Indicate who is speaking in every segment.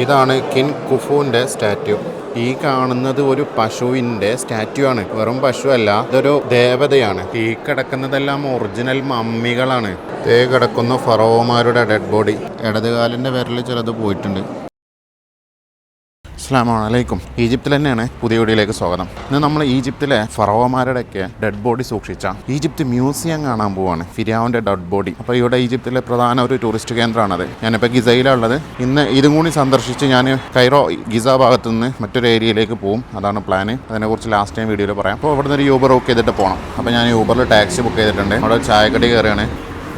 Speaker 1: ഇതാണ് കിൻ കുഫുവിന്റെ സ്റ്റാറ്റ്യൂ ഈ കാണുന്നത് ഒരു പശുവിന്റെ സ്റ്റാറ്റ്യൂ ആണ് വെറും പശു അല്ല ഇതൊരു ദേവതയാണ്. ഈ കിടക്കുന്നതെല്ലാം ഒറിജിനൽ മമ്മികളാണ്. തേ കിടക്കുന്ന ഫറോമാരുടെ ഡെഡ് ബോഡി. ഇടതുകാലിന്റെ വിരൽ ചിലത് പോയിട്ടുണ്ട്. അസ്ലാമലൈക്കും ഈജിപ്തിൽ തന്നെയാണ് പുതിയ വീഡിയോയിലേക്ക് സ്വാഗതം. ഇന്ന് നമ്മൾ ഈജിപ്തിലെ ഫറോമാരുടെയൊക്കെ ഡെഡ് ബോഡി സൂക്ഷിച്ച. ഈജിപ്ത് മ്യൂസിയം കാണാൻ പോവാണ്. ഫിരിയാവിന്റെ ഡെഡ് ബോഡി അപ്പോൾ ഇവിടെ ഈജിപ്തിലെ പ്രധാന ഒരു ടൂറിസ്റ്റ് കേന്ദ്രമാണത്. ഞാനിപ്പോൾ ഗിസയിലുള്ളത് ഇന്ന് ഇതും കൂടി സന്ദർശിച്ച് ഞാൻ കൈറോ ഗിസ ഭാഗത്തു നിന്ന് മറ്റൊരു ഏരിയയിലേക്ക് പോകും അതാണ് പ്ലാന് അതിനെക്കുറിച്ച് ലാസ്റ്റ് ടൈം വീഡിയോയിൽ പറയാം. അപ്പോൾ ഇവിടെ നിന്ന് ഒരു യൂബർ ബുക്ക് ചെയ്തിട്ട് പോകണം അപ്പോൾ ഞാൻ യൂബറിൽ ടാക്സി ബുക്ക് ചെയ്തിട്ടുണ്ട്. അവിടെ ചായക്കടി കയറിയാണ്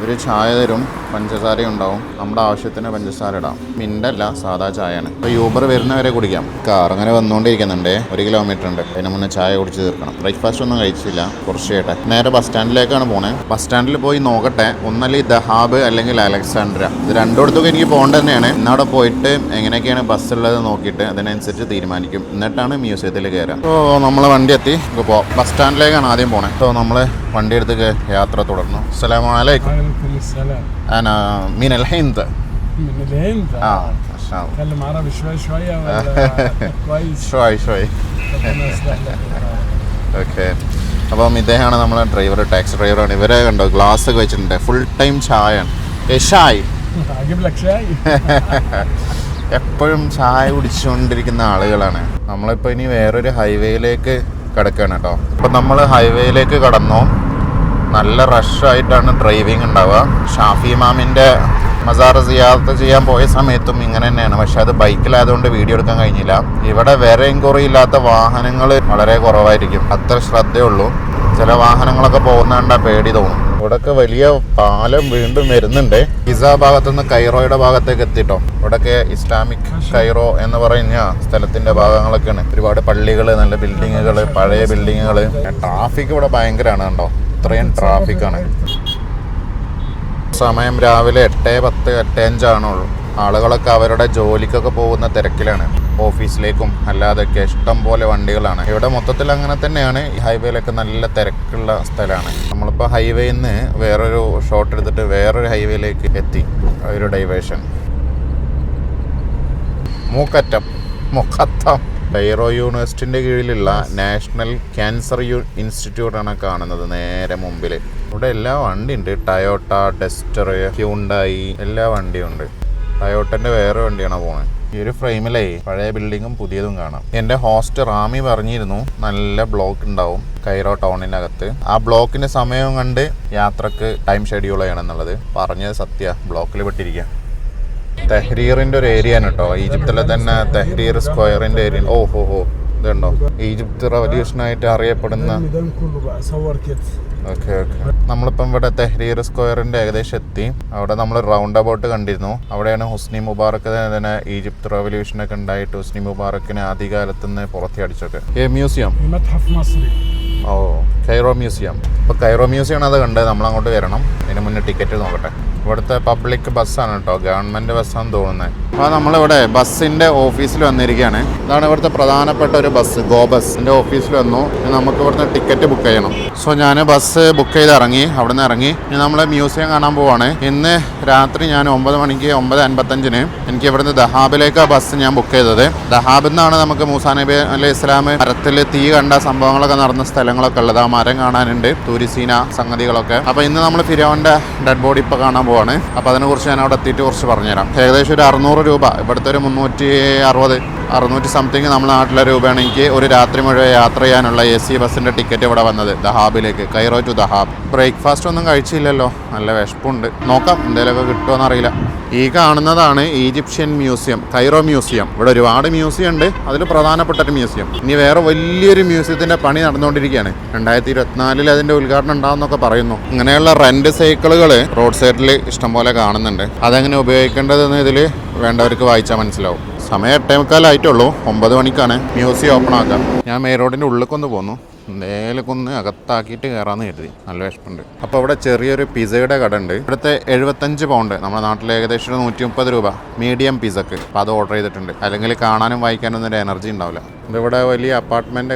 Speaker 1: ഒരു ചായ തരും പഞ്ചസാര ഉണ്ടാവും. നമ്മുടെ ആവശ്യത്തിന് പഞ്ചസാര ഇടാം. മിന്റല്ല സാധാ ചായയാണ്. ഇപ്പോൾ യൂബർ വരുന്നവരെ കുടിക്കാം. കാർ അങ്ങനെ വന്നുകൊണ്ടിരിക്കുന്നുണ്ട്. ഒരു കിലോമീറ്റർ ഉണ്ട്. അതിന് മുന്നേ ചായ കുടിച്ച് തീർക്കണം. ബ്രേക്ക്ഫാസ്റ്റ് ഒന്നും കഴിച്ചില്ല. കുറച്ച് ചെയ്യട്ടെ നേരെ ബസ് സ്റ്റാൻഡിലേക്കാണ് പോണേ. ബസ് സ്റ്റാൻഡിൽ പോയി നോക്കട്ടെ. ഒന്നല്ല ദഹാബ് അല്ലെങ്കിൽ അലക്സാണ്ട്ര. ഇത് രണ്ടിടത്തൊക്കെ എനിക്ക് പോകേണ്ടത് തന്നെയാണ്. ഇന്നവിടെ പോയിട്ട് എങ്ങനെയൊക്കെയാണ് ബസ് ഉള്ളത് നോക്കിയിട്ട് അതിനനുസരിച്ച് തീരുമാനിക്കും. എന്നിട്ടാണ് മ്യൂസിയത്തിൽ കയറുക അപ്പോൾ നമ്മൾ വണ്ടി എത്തി ഇപ്പോൾ ബസ് സ്റ്റാൻഡിലേക്കാണ് ആദ്യം പോണേ. അപ്പോൾ നമ്മൾ വണ്ടി എടുത്ത് യാത്ര തുടർന്നു. അസ്സലാമലൈക്കും
Speaker 2: وعليكم السلام
Speaker 1: أنا من الهند
Speaker 2: من الهند
Speaker 1: آه ما شاء الله
Speaker 2: تكلم عربي شوي شوية ولا كويس
Speaker 1: شوي شوي
Speaker 2: ربنا يصلح لك
Speaker 1: ഓക്കെ അപ്പം ഇദ്ദേഹമാണ് നമ്മളെ ഡ്രൈവർ ടാക്സി ഡ്രൈവറാണ് ഇവരെ കണ്ടോ ഗ്ലാസ് ഒക്കെ വെച്ചിട്ടുണ്ട് ഫുൾ ടൈം ചായയാണ് ഏ ഷായ്
Speaker 2: اجيب لك شاي
Speaker 1: എപ്പോഴും ചായ കുടിച്ചുകൊണ്ടിരിക്കുന്ന ആളുകളാണ് നമ്മളിപ്പോൾ ഇനി വേറൊരു ഹൈവേയിലേക്ക് കിടക്കുകയാണ് കേട്ടോ അപ്പം നമ്മൾ ഹൈവേയിലേക്ക് കടന്നു നല്ല റഷായിട്ടാണ് ഡ്രൈവിംഗ് ഉണ്ടാവുക. ഷാഫി മാമിന്റെ മസാർ സിയാർത്ത് ചെയ്യാൻ പോയ സമയത്തും ഇങ്ങനെ തന്നെയാണ്. പക്ഷെ അത് ബൈക്കിലായതുകൊണ്ട് വീഡിയോ എടുക്കാൻ കഴിഞ്ഞില്ല. ഇവിടെ വേറെ എൻക്വറി ഇല്ലാത്ത വാഹനങ്ങൾ വളരെ കുറവായിരിക്കും. അത്ര ശ്രദ്ധയുള്ളൂ. ചില വാഹനങ്ങളൊക്കെ പോകുന്നതുകൊണ്ട് പേടി തോന്നും. ഇവിടൊക്കെ വലിയ പാലം വീണ്ടും വരുന്നുണ്ട്. ഇസ ഭാഗത്തുനിന്ന് കൈറോയുടെ ഭാഗത്തേക്ക് എത്തിട്ടോ. ഇവിടൊക്കെ ഇസ്ലാമിക് കൈറോ എന്ന് പറയുന്ന സ്ഥലത്തിന്റെ ഭാഗങ്ങളൊക്കെയാണ്. ഒരുപാട് പള്ളികൾ നല്ല ബിൽഡിങ്ങുകൾ പഴയ ബിൽഡിങ്ങുകൾ ട്രാഫിക് ഇവിടെ ഭയങ്കരമാണ് കണ്ടോ. ഇത്രയും ട്രാഫിക്കാണ്. സമയം രാവിലെ എട്ട് പത്ത് എട്ട് ആളുകളൊക്കെ അവരുടെ ജോലിക്കൊക്കെ പോകുന്ന തിരക്കിലാണ്. ഓഫീസിലേക്കും അല്ലാതൊക്കെ ഇഷ്ടം പോലെ വണ്ടികളാണ്. ഇവിടെ മൊത്തത്തിൽ അങ്ങനെ തന്നെയാണ്. ഈ ഹൈവേയിലൊക്കെ നല്ല തിരക്കുള്ള സ്ഥലമാണ്. നമ്മളിപ്പോൾ ഹൈവേയിൽ നിന്ന് വേറൊരു ഷോട്ട് എടുത്തിട്ട് വേറൊരു ഹൈവേയിലേക്ക് എത്തി. ഒരു ഡൈവേഷൻ. മൂക്കറ്റം. മുഖത്തം കൈറോ യൂണിവേഴ്സിറ്റിന്റെ കീഴിലുള്ള നാഷണൽ ക്യാൻസർ യൂ ഇൻസ്റ്റിറ്റ്യൂട്ടാണ് കാണുന്നത് നേരെ മുമ്പിൽ. ഇവിടെ എല്ലാ വണ്ടിയുണ്ട്. ടയോട്ട ഡെസ്റ്റർ ഹ്യൂണ്ടായി എല്ലാ വണ്ടിയും ഉണ്ട് ടയോട്ടന്റെ വേറെ വണ്ടിയാണ് പോകുന്നത് ഈ ഒരു ഫ്രെയിമിലേ പഴയ ബിൽഡിങ്ങും പുതിയതും കാണാം. എന്റെ ഹോസ്റ്റ് റാമി പറഞ്ഞിരുന്നു നല്ല ബ്ലോക്ക് ഉണ്ടാവും കൈറോ ടൗണിനകത്ത് ആ ബ്ലോക്കിന്റെ സമയം കണ്ട് യാത്രയ്ക്ക് ടൈം ഷെഡ്യൂൾ ചെയ്യണം എന്നുള്ളത്. പറഞ്ഞത് സത്യ. ബ്ലോക്കിൽ പെട്ടിരിക്കുക തെഹ്രീറിന്റെ ഒരു ഏരിയ കേട്ടോ. ഈജിപ്തിലെ തന്നെ തെഹ്രീർ സ്ക്വയറിന്റെ ഏരിയ ഓ ഹോ ഹോ ഇതുണ്ടോ? ഈജിപ്ത് റവല്യൂഷനായിട്ട് അറിയപ്പെടുന്ന ഓക്കെ ഓക്കെ. നമ്മളിപ്പം ഇവിടെ തെഹ്രീർ സ്ക്വയറിന്റെ ഏകദേശം എത്തി. അവിടെ നമ്മൾ റൗണ്ട് അബൌട്ട് കണ്ടിരുന്നു. അവിടെയാണ് ഹുസ്നി മുബാറക്ക് തന്നെ ഈജിപ്ത് റവല്യൂഷനൊക്കെ ഉണ്ടായിട്ട് ഹുസ്നി മുബാറക്കിനെ ആദ്യകാലത്ത് നിന്ന് പുറത്തി അടിച്ചൊക്കെ മ്യൂസിയം? ഓ കൈറോ മ്യൂസിയം ഇപ്പോൾ കൈറോ മ്യൂസിയം അത് നമ്മൾ അങ്ങോട്ട് വരണം. അതിന് മുന്നേ ടിക്കറ്റ് നോക്കട്ടെ. ഇവിടുത്തെ പബ്ലിക് ബസ്സാണ് കേട്ടോ. ഗവൺമെന്റ് ബസ്സാണെന്ന് തോന്നുന്നത് അപ്പോൾ നമ്മളിവിടെ ബസ്സിന്റെ ഓഫീസിൽ വന്നിരിക്കുകയാണ് ഇതാണ് ഇവിടുത്തെ പ്രധാനപ്പെട്ട ഒരു ബസ് ഗോ ബസ് എന്റെ ഓഫീസിൽ വന്നു. നമുക്ക് ഇവിടുന്ന് ടിക്കറ്റ് ബുക്ക് ചെയ്യണം. സോ ഞാൻ ബസ് ബുക്ക് ചെയ്ത് ഇറങ്ങി അവിടെ നിന്ന് ഇറങ്ങി. ഇനി നമ്മൾ മ്യൂസിയം കാണാൻ പോവാണ്. ഇന്ന് രാത്രി ഞാൻ ഒമ്പത് മണിക്ക് ഒമ്പത് അൻപത്തഞ്ചിന് എനിക്ക് ഇവിടുന്ന് ദഹാബിലേക്ക് ബസ് ഞാൻ ബുക്ക് ചെയ്തത്. ദഹാബിൽ നിന്നാണ് നമുക്ക് മൂസാ നബി അലൈഹി ഇസ്ലാം മരത്തിൽ തീ കണ്ട സംഭവങ്ങളൊക്കെ നടന്ന സ്ഥലങ്ങളൊക്കെ ഉള്ളത്. ആ മരം കാണാനുണ്ട് തൂരിസീന സംഗതികളൊക്കെ. അപ്പോൾ ഇന്ന് നമ്മൾ ഫിരോന്റെ ഡെഡ് ബോഡി ഇപ്പോൾ കാണാൻ പോവാണ്. അപ്പോൾ അതിനെക്കുറിച്ച് ഞാൻ അവിടെ എത്തിയിട്ട് കുറച്ച് പറഞ്ഞുതരാം. ഏകദേശം ഒരു അറുന്നൂറ് രൂപ. ഇവിടുത്തെ ഒരു മുന്നൂറ്റി അറുപത് അറുന്നൂറ്റി സംതിങ് നമ്മുടെ നാട്ടിലെ രൂപയാണ് എനിക്ക് ഒരു രാത്രി മുഴുവൻ യാത്ര ചെയ്യാനുള്ള എ സി ബസ്സിന്റെ ടിക്കറ്റ് ഇവിടെ വന്നത് ദഹാബിലേക്ക് കൈറോ ടു ദഹാബ്. ബ്രേക്ക്ഫാസ്റ്റ് ഒന്നും കഴിച്ചില്ലല്ലോ നല്ല വിശപ്പുണ്ട്. നോക്കാം എന്തെങ്കിലുമൊക്കെ കിട്ടുമോ അറിയില്ല. ഈ കാണുന്നതാണ് ഈജിപ്ഷ്യൻ മ്യൂസിയം കൈറോ മ്യൂസിയം. ഇവിടെ ഒരുപാട് മ്യൂസിയം ഉണ്ട് അതിൽ പ്രധാനപ്പെട്ട ഒരു മ്യൂസിയം. ഇനി വേറെ വലിയൊരു മ്യൂസിയത്തിന്റെ പണി നടന്നുകൊണ്ടിരിക്കുകയാണ്. രണ്ടായിരത്തി ഇരുപത്തിനാലിൽ അതിന്റെ ഉദ്ഘാടനം ഉണ്ടാകുന്നൊക്കെ പറയുന്നു. ഇങ്ങനെയുള്ള റെന്റ് സൈക്കിളുകൾ റോഡ് സൈഡിൽ ഇഷ്ടംപോലെ കാണുന്നുണ്ട്. അതെങ്ങനെ ഉപയോഗിക്കേണ്ടതെന്ന് ഇതിൽ വേണ്ടവർക്ക് വായിച്ചാൽ മനസ്സിലാവും. സമയം എട്ടേ മുക്കാലായിട്ടുള്ളൂ ഒമ്പത് മണിക്കാണ് മ്യൂസിയം ഓപ്പൺ ആക്കാം ഞാൻ മെയിൻ റോഡിന്റെ ഉള്ളിലേക്കൊന്ന് പോന്നു. എന്തേലും കൊന്ന് അകത്താക്കിയിട്ട് കയറാന്ന് കരുതി. നല്ല വിഷമുണ്ട് അപ്പോൾ ഇവിടെ ചെറിയൊരു പിസയുടെ കട ഉണ്ട്. ഇവിടുത്തെ എഴുപത്തഞ്ച് പൗണ്ട് നമ്മുടെ നാട്ടിൽ ഏകദേശം ഒരു നൂറ്റി മുപ്പത് രൂപ മീഡിയം പിസക്ക് അപ്പോൾ അത് ഓർഡർ ചെയ്തിട്ടുണ്ട്. അല്ലെങ്കിൽ കാണാനും വായിക്കാനും ഒന്നും ഒരു എനർജി ഉണ്ടാവില്ല. ഇതിവിടെ വലിയ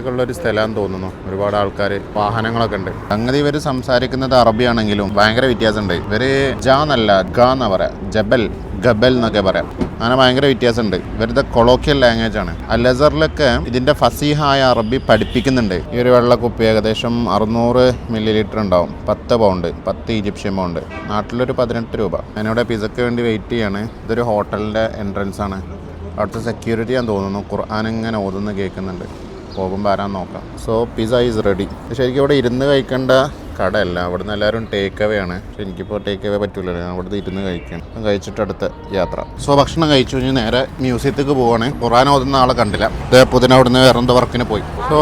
Speaker 1: ഉള്ള ഒരു സ്ഥലമാണെന്ന് തോന്നുന്നു. ഒരുപാട് ആൾക്കാർ വാഹനങ്ങളൊക്കെ ഉണ്ട്. സംഗതി ഇവർ സംസാരിക്കുന്നത് അറബിയാണെങ്കിലും ഭയങ്കര വ്യത്യാസമുണ്ട്. ഇവർ ജാന്നല്ല എന്നല്ല ഗ ജബൽ ഗബൽ എന്നൊക്കെ പറയാം. അങ്ങനെ ഭയങ്കര വ്യത്യാസമുണ്ട്. ഇവരുടെ കൊളോക്കിയൽ ലാംഗ്വേജ് ആണ്. അലസറിലൊക്കെ ഇതിന്റെ ഫസീഹായ അറബി പഠിപ്പിക്കുന്നുണ്ട്. ഈ ഒരു വെള്ളക്കുപ്പി ഏകദേശം അറുന്നൂറ് മില്ലി ലിറ്റർ ഉണ്ടാവും. പത്ത് പൗണ്ട് പത്ത് ഈജിപ്ഷ്യൻ പൗണ്ട് നാട്ടിലൊരു പതിനെട്ട് രൂപ. ഞാനിവിടെ പിസക്ക് വേണ്ടി വെയിറ്റ് ചെയ്യാണ്. ഇതൊരു ഹോട്ടലിന്റെ എൻട്രൻസ് ആണ്. അവിടുത്തെ സെക്യൂരിറ്റി ഞാൻ തോന്നുന്നു. ഖുർആൻ ഇങ്ങനെ ഓതുന്ന കേൾക്കുന്നുണ്ട്. പോകുമ്പോൾ വരാൻ നോക്കാം. സോ പിസ ഈസ് റെഡി ശരിക്കും ഇവിടെ ഇരുന്ന് കഴിക്കേണ്ട കടയല്ല. അവിടുന്ന് എല്ലാവരും ടേക്ക് അവേ ആണ്. പക്ഷെ എനിക്കിപ്പോൾ ടേക്ക് അവേ പറ്റില്ല അവിടുന്ന് ഇരുന്ന് കഴിക്കണം. കഴിച്ചിട്ട് അടുത്ത യാത്ര. സോ ഭക്ഷണം കഴിച്ചു. കഴിഞ്ഞ് നേരെ മ്യൂസിയത്തേക്ക് പോവാണ്. ഖുറാൻ ഓതുന്ന ആളെ കണ്ടില്ല. പുതിന അവിടുന്ന് വേറെ എന്തോ വർക്കിന് പോയി. സോ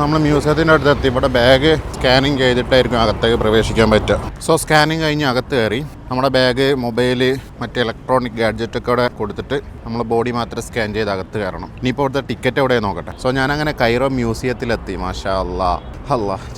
Speaker 1: നമ്മൾ മ്യൂസിയത്തിന്റെ അടുത്ത് എത്തി. ഇവിടെ ബാഗ് സ്കാനിങ് ചെയ്തിട്ടായിരിക്കും അകത്തേക്ക് പ്രവേശിക്കാൻ പറ്റുക. സോ സ്കാനിങ് കഴിഞ്ഞ് അകത്ത് കയറി. നമ്മുടെ ബാഗ് മൊബൈൽ മറ്റ് ഇലക്ട്രോണിക് ഗാഡ്ജറ്റ് ഒക്കെ അവിടെ കൊടുത്തിട്ട് നമ്മൾ ബോഡി മാത്രം സ്കാൻ ചെയ്ത് അകത്ത് കയറണം. ഇനിയിപ്പോൾ ഇവിടുത്തെ ടിക്കറ്റ് എവിടെ നോക്കട്ടെ. സോ ഞാനങ്ങനെ കൈറോ മ്യൂസിയത്തിലെത്തി മാഷാ അല്ലാ.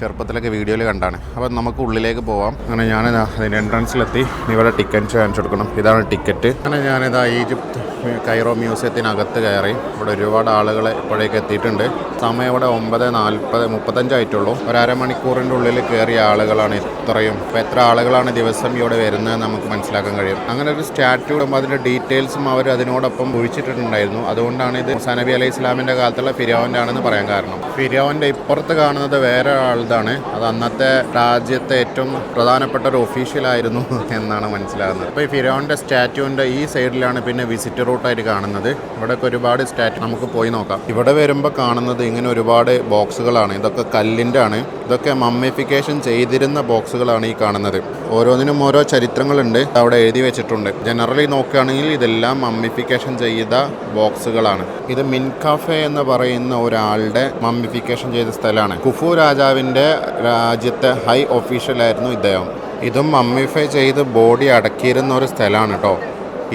Speaker 1: ചെറുപ്പത്തിലൊക്കെ വീഡിയോയിൽ കണ്ടാണ്. അപ്പോൾ നമുക്ക് ഉള്ളിലേക്ക് പോവാം. അങ്ങനെ ഞാനിതാ അതിന്റെ എൻട്രൻസിലെത്തി ഇവിടെ ടിക്കറ്റ് കാണിച്ചു കൊടുക്കണം ഇതാണ് ടിക്കറ്റ് അങ്ങനെ ഞാനിതാ ഈജിപ്ത് കൈറോ മ്യൂസിയത്തിനകത്ത് കയറി. ഇവിടെ ഒരുപാട് ആളുകൾ ഇപ്പോഴേക്ക് എത്തിയിട്ടുണ്ട്. സമയം ഇവിടെ ഒമ്പത് നാൽപ്പത് മുപ്പത്തഞ്ചായിട്ടുള്ളൂ ഒരമണിക്കൂറിന്റെ ഉള്ളിൽ കയറിയ ആളുകളാണ് ഇത്രയും. ഇപ്പം എത്ര ആളുകളാണ് ദിവസം ഇവിടെ വരുന്നത് നമുക്ക് മനസ്സിലാക്കാൻ കഴിയും. അങ്ങനെ ഒരു സ്റ്റാറ്റ്യൂ ഇടുമ്പോൾ അതിന്റെ ഡീറ്റെയിൽസും അവർ അതിനോടൊപ്പം ഒഴിച്ചിട്ടുണ്ടായിരുന്നു അതുകൊണ്ടാണ് ഇത് സനബി നബി അലൈഹി ഇസ്ലാമിന്റെ കാലത്തുള്ള ഫിരോന്റെ ആണെന്ന് പറയാൻ കാരണം. ഫിരോന്റെ ഇപ്പുറത്ത് കാണുന്നത് വേറെ ആളുതാണ്. അത് അന്നത്തെ രാജ്യത്തെ ഏറ്റവും പ്രധാനപ്പെട്ട ഒരു ഒഫീഷ്യലായിരുന്നു എന്നാണ് മനസ്സിലാകുന്നത്. അപ്പോൾ ഈ ഫിരോന്റെ സ്റ്റാറ്റ്യൂവിന്റെ ഈ സൈഡിലാണ് പിന്നെ വിസിറ്റ് റൂട്ടായിട്ട് കാണുന്നത്. ഇവിടെയൊക്കെ ഒരുപാട് സ്റ്റാറ്റ് നമുക്ക് പോയി നോക്കാം. ഇവിടെ വരുമ്പോൾ കാണുന്നത് ഇങ്ങനെ ഒരുപാട് ബോക്സുകളാണ്. ഇതൊക്കെ കല്ലിന്റെ ആണ് ഇതൊക്കെ മമ്മിഫിക്കേഷൻ ചെയ്തിരുന്ന ബോക്സുകളാണ് ഈ കാണുന്നത്. ഓരോന്നിനും ഓരോ ചരിത്രങ്ങളുണ്ട്. അവിടെ എഴുതി വെച്ചിട്ടുണ്ട്. ജനറലി നോക്കുകയാണെങ്കിൽ ഇതെല്ലാം മമ്മിഫിക്കേഷൻ ചെയ്ത ബോക്സുകളാണ്. ഇത് മിൻകാഫെ എന്ന് പറയുന്ന ഒരാളുടെ മമ്മിഫിക്കേഷൻ ചെയ്ത സ്ഥലമാണ്. കുഫു രാജാവിന്റെ രാജ്യത്തെ ഹൈ ഒഫീഷ്യലായിരുന്നു ഇദ്ദേഹം. ഇതും മമ്മിഫൈ ചെയ്ത് ബോഡി അടക്കിയിരുന്ന ഒരു സ്ഥലമാണ് കേട്ടോ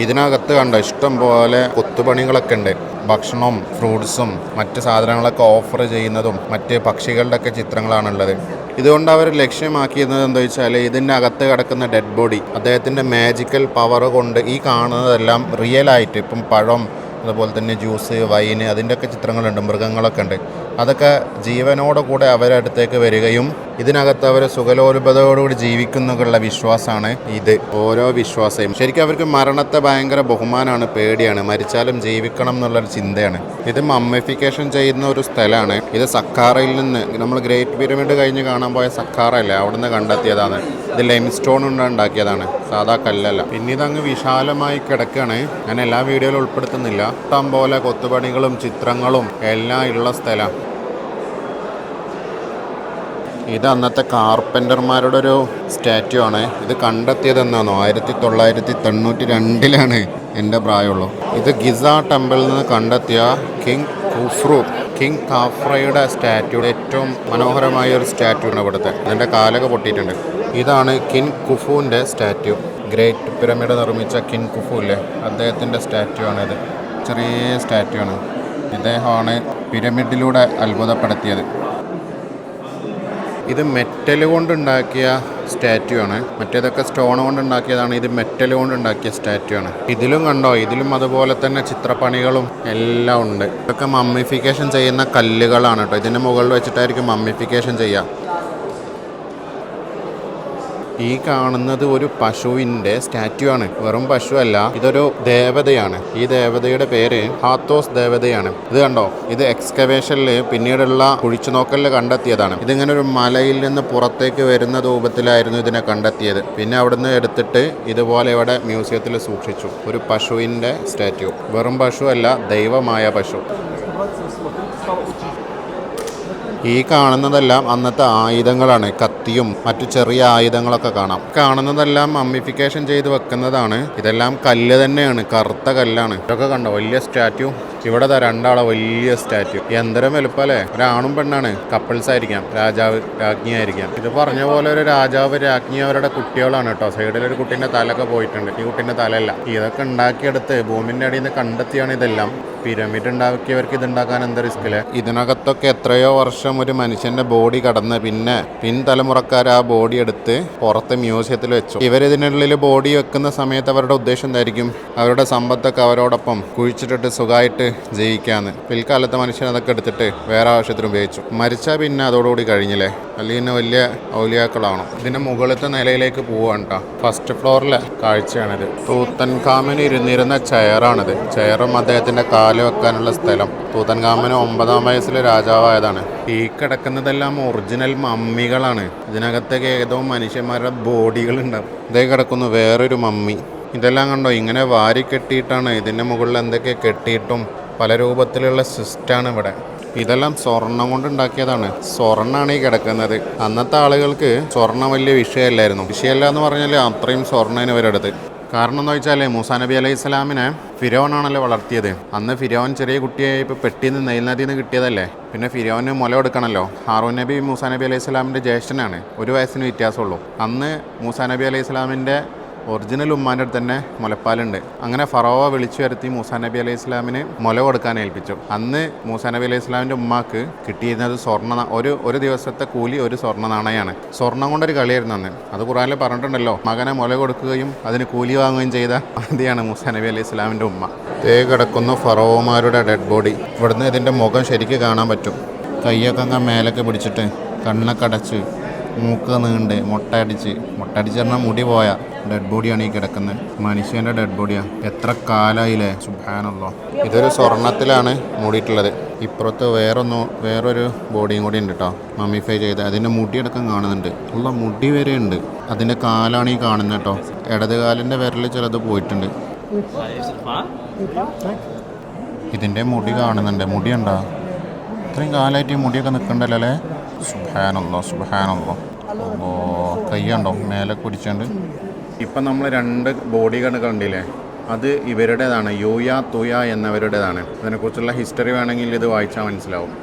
Speaker 1: ഇതിനകത്ത് കണ്ടോ ഇഷ്ടം പോലെ കൊത്തുപണികളൊക്കെ ഉണ്ട്. ഭക്ഷണവും ഫ്രൂട്ട്സും മറ്റ് സാധനങ്ങളൊക്കെ ഓഫർ ചെയ്യുന്നതും മറ്റ് പക്ഷികളുടെ ഒക്കെ ചിത്രങ്ങളാണുള്ളത്. ഇതുകൊണ്ട് അവർ ലക്ഷ്യമാക്കിയത് എന്താ വെച്ചാൽ ഇതിന്റെ അകത്ത് കിടക്കുന്ന ഡെഡ് ബോഡി അദ്ദേഹത്തിന്റെ മാജിക്കൽ പവർ കൊണ്ട് ഈ കാണുന്നതെല്ലാം റിയൽ ആയിട്ട് ഇപ്പം പഴം അതുപോലെ തന്നെ ജ്യൂസ് വൈന് അതിന്റെയൊക്കെ ചിത്രങ്ങളുണ്ട് മൃഗങ്ങളൊക്കെ ഉണ്ട്. അതൊക്കെ ജീവനോട് കൂടെ അവരുടെ അടുത്തേക്ക് വരികയും ഇതിനകത്ത് അവർ സുഖലോലുപതയോടുകൂടി ജീവിക്കുന്നുള്ള വിശ്വാസമാണ് ഇത്. ഓരോ വിശ്വാസവും ശരിക്കും അവർക്ക് മരണത്തെ ഭയങ്കര ബഹുമാനമാണ് പേടിയാണ്. മരിച്ചാലും ജീവിക്കണം എന്നുള്ളൊരു ചിന്തയാണ്. ഇത് മമ്മിഫിക്കേഷൻ ചെയ്യുന്ന ഒരു സ്ഥലമാണ്. ഇത് സക്കാറയിൽ നിന്ന് നമ്മൾ ഗ്രേറ്റ് പിരമിഡ് കഴിഞ്ഞ് കാണാൻ പോയ സക്കാറ അല്ലേ അവിടുന്ന് കണ്ടെത്തിയതാണ്. ഇത് ലൈം സ്റ്റോൺ കൊണ്ട് ഉണ്ടാക്കിയതാണ്. സാധാ കല്ലല്ല. പിന്നെ ഇതങ്ങ് വിശാലമായി കിടക്കുകയാണ് ഞാൻ എല്ലാ വീഡിയോയിലും ഉൾപ്പെടുത്തുന്നില്ല. ഇഷ്ടം പോലെ കൊത്തുപണികളും ചിത്രങ്ങളും എല്ലാം ഉള്ള സ്ഥലം. ഇത് അന്നത്തെ കാർപ്പന്റർമാരുടെ ഒരു സ്റ്റാറ്റ്യൂ ആണ്. ഇത് കണ്ടെത്തിയത് എന്നാണോ ആയിരത്തി തൊള്ളായിരത്തി തൊണ്ണൂറ്റി രണ്ടിലാണ് എന്റെ പ്രായമുള്ളൂ. ഇത് ഗിസ ടെമ്പിളിൽ നിന്ന് കണ്ടെത്തിയ കിങ് കുഫ്രു കിങ് കാഫ്രയുടെ സ്റ്റാറ്റ്യൂ ഏറ്റവും മനോഹരമായ ഒരു സ്റ്റാറ്റ്യൂ ആണ് ഇവിടുത്തെ. അതിന്റെ കാലൊക്കെ പൊട്ടിയിട്ടുണ്ട്. ഇതാണ് കിൻ കുഫുവിന്റെ സ്റ്റാറ്റ്യൂ ഗ്രേറ്റ് പിരമിഡ് നിർമ്മിച്ച കിൻ കുഫു ഇല്ലേ? അദ്ദേഹത്തിന്റെ സ്റ്റാറ്റ്യൂ ആണിത് ചെറിയ സ്റ്റാറ്റ്യൂ ആണ്. ഇദ്ദേഹമാണ് പിരമിഡിലൂടെ അത്ഭുതപ്പെടുത്തിയത്. ഇത് മെറ്റൽ കൊണ്ടുണ്ടാക്കിയ സ്റ്റാറ്റ്യൂ ആണ് മറ്റേതൊക്കെ സ്റ്റോൺ കൊണ്ടുണ്ടാക്കിയതാണ് ഇത് മെറ്റൽ കൊണ്ടുണ്ടാക്കിയ സ്റ്റാറ്റ്യൂ ആണ് ഇതിലും കണ്ടോ ഇതിലും അതുപോലെ തന്നെ ചിത്രപ്പണികളും എല്ലാം ഉണ്ട്. ഇതൊക്കെ മമ്മിഫിക്കേഷൻ ചെയ്യുന്ന കല്ലുകളാണ് കേട്ടോ. ഇതിന്റെ മുകളിൽ വെച്ചിട്ടായിരിക്കും മമ്മിഫിക്കേഷൻ ചെയ്യുക ഈ കാണുന്നത് ഒരു പശുവിന്റെ സ്റ്റാറ്റ്യൂ ആണ് വെറും പശു അല്ല ഇതൊരു ദേവതയാണ്. ഈ ദേവതയുടെ പേര് ഹാത്തോസ് ദേവതയാണ്. ഇത് കണ്ടോ? ഇത് എക്സ്കവേഷനിൽ പിന്നീടുള്ള കുഴിച്ചു നോക്കലിൽ കണ്ടെത്തിയതാണ്. ഇതിങ്ങനെ ഒരു മലയിൽ നിന്ന് പുറത്തേക്ക് വരുന്ന രൂപത്തിലായിരുന്നു ഇതിനെ കണ്ടെത്തിയത്. പിന്നെ അവിടുന്ന് എടുത്തിട്ട് ഇതുപോലെ ഇവിടെ മ്യൂസിയത്തിൽ സൂക്ഷിച്ചു. ഒരു പശുവിന്റെ സ്റ്റാറ്റ്യൂ വെറും പശു അല്ല ദൈവമായ പശു. ഈ കാണുന്നതെല്ലാം അന്നത്തെ ആയുധങ്ങളാണ്. കത്തിയും മറ്റു ചെറിയ ആയുധങ്ങളൊക്കെ കാണാം. കാണുന്നതെല്ലാം മമ്മിഫിക്കേഷൻ ചെയ്ത് വെക്കുന്നതാണ്. ഇതെല്ലാം കല്ല് തന്നെയാണ്. കറുത്ത കല്ലാണ്. ഇതൊക്കെ കണ്ടോ? വലിയ സ്റ്റാറ്റ്യൂ. ഇവിടെ രണ്ടാളെ വലിയ സ്റ്റാറ്റ്യൂ. എന്തരം വലുപ്പല്ലേ? ഒരാണും പെണ്ണാണ്. കപ്പിൾസ് ആയിരിക്കാം. രാജാവ് രാജ്ഞിയായിരിക്കാം ഇത് പറഞ്ഞ പോലെ ഒരു രാജാവ് രാജ്ഞി അവരുടെ കുട്ടികളാണ് കേട്ടോ. സൈഡിൽ ഒരു കുട്ടീന്റെ തലൊക്കെ പോയിട്ടുണ്ട്. ഈ കുട്ടീന്റെ തലയല്ല. ഇതൊക്കെ ഉണ്ടാക്കിയെടുത്ത് ഭൂമിന്റെ അടിയിൽ നിന്ന് കണ്ടെത്തിയാണ് ഇതെല്ലാം. പിരമിഡ് ഉണ്ടാക്കിയവർക്ക് ഇത് ഉണ്ടാക്കാൻ എന്താ റിസ്കിൽ ഇതിനകത്തൊക്കെ എത്രയോ വർഷം ഒരു മനുഷ്യന്റെ ബോഡി കടന്ന് പിന്നെ പിൻതലമുറക്കാർ ആ ബോഡി എടുത്ത് പുറത്ത് മ്യൂസിയത്തിൽ വെച്ചു. ഇവരിതിനുള്ളിൽ ബോഡി വെക്കുന്ന സമയത്ത് അവരുടെ ഉദ്ദേശം എന്തായിരിക്കും? അവരുടെ സമ്പത്തൊക്കെ അവരോടൊപ്പം കുഴിച്ചിട്ടിട്ട് സുഖമായിട്ട് ജീവിക്കാന്ന്. പിൽക്കാലത്തെ മനുഷ്യൻ അതൊക്കെ എടുത്തിട്ട് വേറെ ആവശ്യത്തിന് ഉപയോഗിച്ചു. മരിച്ചാൽ പിന്നെ അതോടുകൂടി കഴിഞ്ഞില്ലേ? അല്ലെങ്കിൽ വലിയ ഔലിയാക്കളാണ്. ഇതിന്റെ മുകളിലത്തെ നിലയിലേക്ക് പോവാണ് കേട്ടോ ഫസ്റ്റ് ഫ്ലോറിലെ കാഴ്ചയാണിത്. തൂത്തൻകാമന് ഇരുന്നിരുന്ന ചെയറാണിത്. ചെയറും അദ്ദേഹത്തിന്റെ കാൽ വെക്കാനുള്ള സ്ഥലം. തൂത്തൻകാമന് ഒമ്പതാം വയസ്സിൽ രാജാവായതാണ്. ഈ കിടക്കുന്നതെല്ലാം ഒറിജിനൽ മമ്മികളാണ്. ഇതിനകത്തേക്ക് ഏതോ മനുഷ്യന്മാരുടെ ബോഡികൾ ഉണ്ടാവും ഇതേ കിടക്കുന്നു വേറൊരു മമ്മി. ഇതെല്ലാം കണ്ടോ? ഇങ്ങനെ വാരി കെട്ടിയിട്ടാണ് ഇതിന്റെ മുകളിൽ എന്തൊക്കെ കെട്ടിയിട്ടും പല രൂപത്തിലുള്ള സിസ്റ്റാണ് ഇവിടെ. ഇതെല്ലാം സ്വർണം കൊണ്ട് ഉണ്ടാക്കിയതാണ്. സ്വർണാണ് ഈ കിടക്കുന്നത്. അന്നത്തെ ആളുകൾക്ക് സ്വർണം വലിയ വിഷയമല്ലായിരുന്നു വിഷയമല്ല എന്ന് പറഞ്ഞാൽ അത്രയും സ്വർണന് ഇവരെടുത്ത് കാരണം എന്ന് വെച്ചാൽ മൂസാ നബി അലൈഹി സ്വലാമിനെ ഫിരോനാണല്ലോ വളർത്തിയത്. അന്ന് ഫിരോൻ ചെറിയ കുട്ടിയായി ഇപ്പോൾ പെട്ടിന്ന് നെയിൽ നദിയിൽ നിന്ന് കിട്ടിയതല്ലേ? പിന്നെ ഫിരോന് മുല കൊടുക്കണമല്ലോ ഹാറൂൻ നബി മൂസാ നബി അലൈഹി ഇസ്ലാമിന്റെ ജ്യേഷ്ഠനാണ്. ഒരു വയസ്സിന് വ്യത്യാസമുള്ളൂ. അന്ന് മൂസാ നബി അലൈഹി സ്വലാമിന്റെ ഒറിജിനൽ ഉമ്മാന്റെ തന്നെ മുലപ്പാലുണ്ട്. അങ്ങനെ ഫറോവ വിളിച്ചു വരുത്തി മൂസാ നബി അലൈഹി ഇസ്ലാമിന് മുല കൊടുക്കാൻ ഏൽപ്പിച്ചു. അന്ന് മൂസാ നബി അലൈഹി ഇസ്ലാമിന്റെ ഉമ്മാക്ക് കിട്ടിയിരുന്നത് സ്വർണ ഒരു ഒരു ദിവസത്തെ കൂലി ഒരു സ്വർണ നാണയമാണ്. സ്വർണം കൊണ്ടൊരു കളിയായിരുന്നു അന്ന്. അത് ഖുറാനിൽ പറഞ്ഞിട്ടുണ്ടല്ലോ മകനെ മുല കൊടുക്കുകയും അതിന് കൂലി വാങ്ങുകയും ചെയ്ത ആദ്യമാണ് മൂസാ നബി അലൈഹി ഇസ്ലാമിന്റെ ഉമ്മ. തേ കിടക്കുന്ന ഫറോവമാരുടെ ഡെഡ് ബോഡി ഇവിടുന്ന് ഇതിന്റെ മുഖം ശരിക്കും കാണാൻ പറ്റും. കയ്യൊക്കെ അങ്ങ് മേലൊക്കെ പിടിച്ചിട്ട് കണ്ണൊക്കെ അടച്ച് മൂക്ക് നീണ്ട് മുട്ടയടിച്ച് മുട്ടടിച്ച് പറഞ്ഞാൽ മുടി പോയ. ഡെഡ് ബോഡിയാണ് ഈ കിടക്കുന്നത് മനുഷ്യന്റെ ഡെഡ് ബോഡിയാ എത്ര കാലായില്ലേ? സുഭാനുള്ള ഇതൊരു സ്വർണത്തിലാണ് മൂടിയിട്ടുള്ളത്. ഇപ്പുറത്ത് വേറൊന്നും വേറൊരു ബോഡിയും കൂടി ഉണ്ട് കേട്ടോ മമ്മിഫൈ ചെയ്ത് അതിന്റെ മുടിയടക്കം കാണുന്നുണ്ട്. ഉള്ള മുടി വരെ ഉണ്ട്. അതിന്റെ കാലാണ് ഈ കാണുന്നത് കേട്ടോ ഇടത് കാലിന്റെ വിരൽ ചിലത് പോയിട്ടുണ്ട്. ഇതിന്റെ മുടി കാണുന്നുണ്ട്. മുടി മുടിയുണ്ടോ ഇത്രയും കാലമായിട്ട് ഈ മുടിയൊക്കെ നിൽക്കണ്ടല്ലോ അല്ലേ? സുഭാനുള്ള സുഭാനുള്ള ഓ കയ്യുണ്ടോ മേലെ കുടിച്ചുകൊണ്ട് ഇപ്പം നമ്മൾ രണ്ട് ബോഡി ബോഡികൾ കണ്ടില്ലേ? അത് ഇവരുടേതാണ്. യൂയ തുയ എന്നവരുടേതാണ്. അതിനെക്കുറിച്ചുള്ള ഹിസ്റ്ററി വേണമെങ്കിൽ ഇത് വായിച്ചാൽ മനസ്സിലാവും.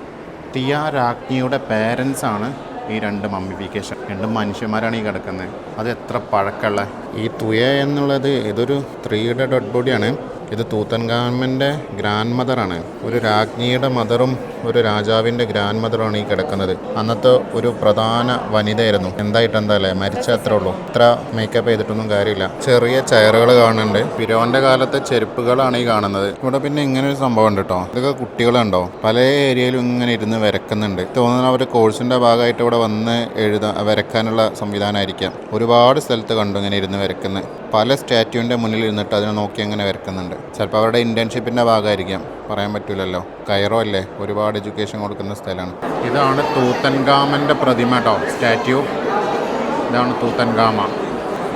Speaker 1: തിയ രാജ്ഞിയുടെ പേരൻസ് ആണ് ഈ രണ്ട് മമ്മിഫിക്കേഷൻ. രണ്ട് മനുഷ്യന്മാരാണ് ഈ കിടക്കുന്നത്. അത് എത്ര പഴക്കമുള്ള ഈ തുയ എന്നുള്ളത് ഇതൊരു സ്ത്രീയുടെ ഡെഡ് ബോഡിയാണ്. ഇത് തൂത്തൻകാമന്റെ ഗ്രാൻഡ് മദറാണ് ഒരു രാജ്ഞിയുടെ മദറും ഒരു രാജാവിന്റെ ഗ്രാൻഡ് മദറുമാണ് ഈ കിടക്കുന്നത്. അന്നത്തെ ഒരു പ്രധാന വനിതയായിരുന്നു. എന്തായിട്ട് എന്താ അല്ലേ മരിച്ച അത്രേ ഉള്ളൂ. ഇത്ര മേക്കപ്പ് ചെയ്തിട്ടൊന്നും കാര്യമില്ല. ചെറിയ ചെയറുകൾ കാണുന്നുണ്ട്. പിരോന്റെ കാലത്തെ ചെരുപ്പുകളാണ് ഈ കാണുന്നത്. ഇവിടെ പിന്നെ ഇങ്ങനെ ഒരു സംഭവം ഉണ്ട് കേട്ടോ ഇതൊക്കെ കുട്ടികളുണ്ടോ? പല ഏരിയയിലും ഇങ്ങനെ ഇരുന്ന് വരക്കുന്നുണ്ട്. തോന്നുന്നു അവർ കോഴ്സിന്റെ ഭാഗമായിട്ട് ഇവിടെ വന്ന് എഴുതാ വരക്കാനുള്ള സംവിധാനമായിരിക്കാം. ഒരുപാട് സ്ഥലത്ത് കണ്ടു ഇങ്ങനെ ഇരുന്ന് വരക്കുന്നത് പല സ്റ്റാറ്റ്യൂവിന്റെ മുന്നിൽ ഇരുന്നിട്ട് അതിനെ നോക്കി അങ്ങനെ വരക്കുന്നുണ്ട്. ചിലപ്പോൾ അവരുടെ ഇന്റേൺഷിപ്പിന്റെ ഭാഗമായിരിക്കാം. പറയാൻ പറ്റില്ലല്ലോ കയറോ അല്ലേ? ഒരുപാട് എഡ്യൂക്കേഷൻ കൊടുക്കുന്ന സ്ഥലമാണ്. ഇതാണ് തൂത്തൻഗാമന്റെ പ്രതിമ കേട്ടോ സ്റ്റാറ്റ്യൂ. ഇതാണ് തൂത്തൻഗാമ.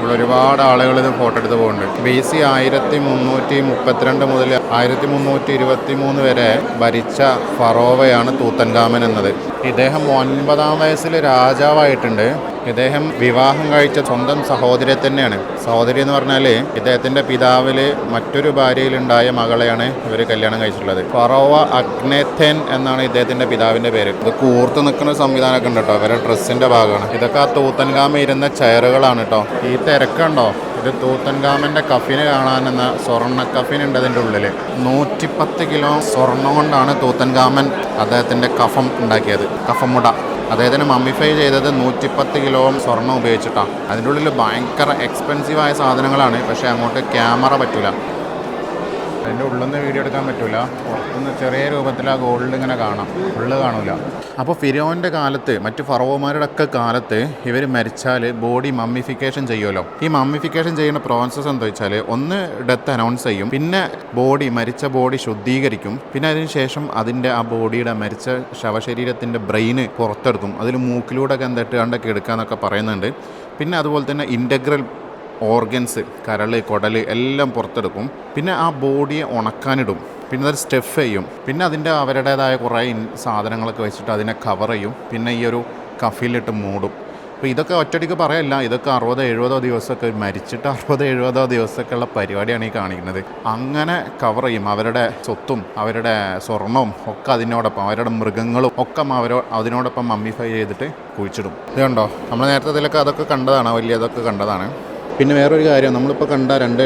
Speaker 1: ഇവിടെ ഒരുപാട് ആളുകൾ ഇത് ഫോട്ടോ എടുത്ത് പോകുന്നുണ്ട്. ബി സി ആയിരത്തി മുന്നൂറ്റി മുപ്പത്തിരണ്ട് മുതൽ ആയിരത്തി മുന്നൂറ്റി ഇരുപത്തി മൂന്ന് വരെ ഭരിച്ച ഫറോവയാണ് തൂത്തൻഗാമൻ എന്നത്. ഇദ്ദേഹം ഒൻപതാം വയസ്സിൽ രാജാവായിട്ടുണ്ട്. ഇദ്ദേഹം വിവാഹം കഴിച്ച സ്വന്തം സഹോദരി തന്നെയാണ്. സഹോദരി എന്ന് പറഞ്ഞാൽ ഇദ്ദേഹത്തിന്റെ പിതാവിൽ മറ്റൊരു ഭാര്യയിലുണ്ടായ മകളെയാണ് ഇവർ കല്യാണം കഴിച്ചിട്ടുള്ളത്. ഫറോവ അഗ്നേഥൻ എന്നാണ് ഇദ്ദേഹത്തിന്റെ പിതാവിന്റെ പേര്. ഇത് കൂർത്ത് നിൽക്കുന്ന സംവിധാനമൊക്കെ ഉണ്ട് കേട്ടോ. അവരുടെ ഡ്രസ്സിന്റെ ഭാഗമാണ്. ഇതൊക്കെ ആ തൂത്തൻകാമ ഇരുന്ന ചെയറുകളാണ് കേട്ടോ. ഈ തിരക്കുണ്ടോ? ഇത് തൂത്തൻകാമന്റെ കഫിന് കാണാനെന്ന സ്വർണ കഫിനുണ്ട് അതിന്റെ ഉള്ളിൽ. നൂറ്റിപ്പത്ത് കിലോ സ്വർണം കൊണ്ടാണ് തൂത്തൻകാമൻ അദ്ദേഹത്തിന്റെ കഫം ഉണ്ടാക്കിയത്. കഫമുട അദ്ദേഹത്തിന് മമ്മിഫൈ ചെയ്തത് നൂറ്റിപ്പത്ത് കിലോ സ്വർണം ഉപയോഗിച്ചിട്ടാണ്. അതിന്റെ ഉള്ളിൽ ഭയങ്കര എക്സ്പെൻസീവായ സാധനങ്ങളാണ് പക്ഷേ അങ്ങോട്ട് ക്യാമറ പറ്റൂല. അതിന്റെ ഉള്ളിൽ നിന്ന് വീഡിയോ എടുക്കാൻ പറ്റൂല. പുറത്തുനിന്ന് ചെറിയ രൂപത്തിൽ ആ ഗോൾഡ് ഇങ്ങനെ കാണാം. ഉള്ളു കാണൂല. അപ്പോൾ ഫിരോന്റെ കാലത്ത് മറ്റു ഫറവോമാരുടെ ഒക്കെ കാലത്ത് ഇവർ മരിച്ചാൽ ബോഡി മമ്മിഫിക്കേഷൻ ചെയ്യുമല്ലോ ഈ മമ്മിഫിക്കേഷൻ ചെയ്യുന്ന പ്രോസസ്സ് എന്താ വെച്ചാൽ ഒന്ന് ഡെത്ത് അനൗൺസ് ചെയ്യും പിന്നെ ബോഡി മരിച്ച ബോഡി ശുദ്ധീകരിക്കും പിന്നെ അതിനുശേഷം അതിന്റെ ആ ബോഡിയുടെ മരിച്ച ശവശരീരത്തിന്റെ ബ്രെയിന് പുറത്തെടുക്കും. അതിൽ മൂക്കിലൂടെ ഒക്കെ എന്തിട്ട് കണ്ടൊക്കെ എടുക്കാന്നൊക്കെ പറയുന്നുണ്ട്. പിന്നെ അതുപോലെ തന്നെ ഇന്റഗ്രൽ ഓർഗൻസ് കരൾ കുടൽ എല്ലാം പുറത്തെടുക്കും. പിന്നെ ആ ബോഡിയെ ഉണക്കാനിടും. പിന്നെ അത് സ്റ്റെഫ് ചെയ്യും. പിന്നെ അതിന്റെ അവരുടേതായ കുറേ സാധനങ്ങളൊക്കെ വെച്ചിട്ട് അതിനെ കവർ ചെയ്യും. പിന്നെ ഈ ഒരു കഫിലിട്ട് മൂടും. അപ്പോൾ ഇതൊക്കെ ഒറ്റടിക്ക് പറയല്ല. ഇതൊക്കെ അറുപതോ എഴുപതോ ദിവസമൊക്കെ മരിച്ചിട്ട് അറുപതോ എഴുപതോ ദിവസമൊക്കെ ഉള്ള പരിപാടിയാണ് ഈ കാണിക്കുന്നത്. അങ്ങനെ കവർ ചെയ്യും. അവരുടെ സ്വത്തും അവരുടെ സ്വർണവും ഒക്കെ അതിനോടൊപ്പം അവരുടെ മൃഗങ്ങളും ഒക്കെ അവരോ അതിനോടൊപ്പം മമ്മിഫൈ ചെയ്തിട്ട് കുഴിച്ചിടും. ഇത് കണ്ടോ? നമ്മൾ നേരത്തെ ഇതിലൊക്കെ അതൊക്കെ കണ്ടതാണ്. വലിയതൊക്കെ കണ്ടതാണ്. പിന്നെ വേറൊരു കാര്യം നമ്മളിപ്പോൾ കണ്ട രണ്ട്